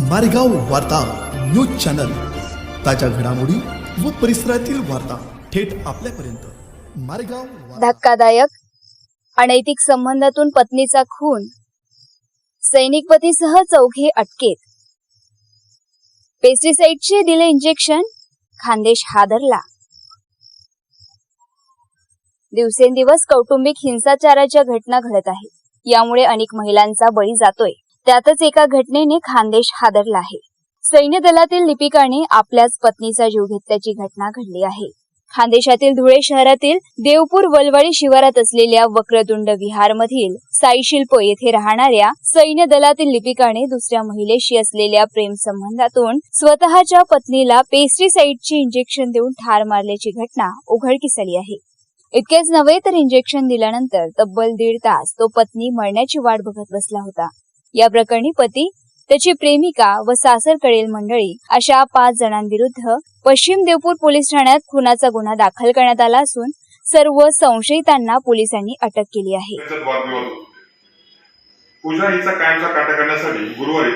मारेगाव वार्ता news channel. ताज्या घडामोडी व परिसरातील वार्ता थेट आपल्यापर्यंत. मारेगाव धक्कादायक अनैतिक संबंधातून पत्नीचा खून. सैनिक पतीसह चौघे अटकेत. पेस्टिसाइडचे दिले इंजेक्शन खानदेश हादरला. दिवसेंदिवस कौटुंबिक हिंसाचाराच्या घटना घडत आहेत. यामुळे अनेक महिलांचा बळी जातोय. त्यातच एका घटनेने खानदेश हादरला आहे. सैन्य दलातील लिपिकाने आपल्याच पत्नीचा जीव घेतल्याची घटना घडली आहे. खानदेशातील धुळे शहरातील देवपूर वलवाडी शिवारात असलेल्या वक्रतुंड विहारमधील साईशिल्प येथे राहणाऱ्या सैन्य दलातील लिपिकाने दुसऱ्या महिलेशी असलेल्या प्रेम संबंधातून स्वतःच्या पत्नीला पेस्टिसाइडचे इंजेक्शन देऊन ठार मारल्याची घटना उघडकीस आली आहे. इतकेच नव्हे तर इंजेक्शन दिल्यानंतर तब्बल दीड तास तो पत्नी मरण्याची वाट बघत बसला होता. या प्रकरणी पती त्याची प्रेमिका व सासरकडील मंडळी अशा पाच जणांविरुद्ध पश्चिम देवपूर पोलीस ठाण्यात खुनाचा गुन्हा दाखल करण्यात आला असून सर्व संशयितांना पोलिसांनी अटक केली आहे. पूजा हिचा कायमचा काटा करण्यासाठी गुरुवारी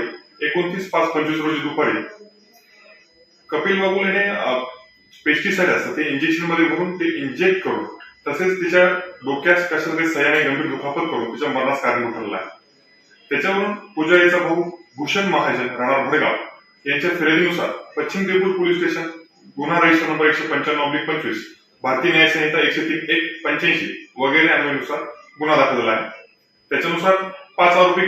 एकोणतीस पाच पंचवीस रोजी दुपारी कपिल बाबूल याने पेस्टिसाइड असतं ते इंजेक्शनमध्ये भरून ते इंजेक्ट करून तसेच तिच्या डोक्यास कशा तरी सह्याने गंभीर दुखापत करून तिच्या मरणास कारण ठरला आहे. त्याच्यावरून पूजा याचा भाऊ भूषण महाजन राणा भडगाव यांच्या फिर्यादीनुसार पश्चिम देवपूर पोलीस स्टेशन गुन्हा रजिस्टर नंबर एकशे पंच्याण्णव ऑब्लिक पंचवीस भारतीय न्याय संहिता एकशे तीन एक पंच्याऐंशी वगैरे अन्वयानुसार गुन्हा दाखल झाला आहे. त्याच्यानुसार पाच आरोपी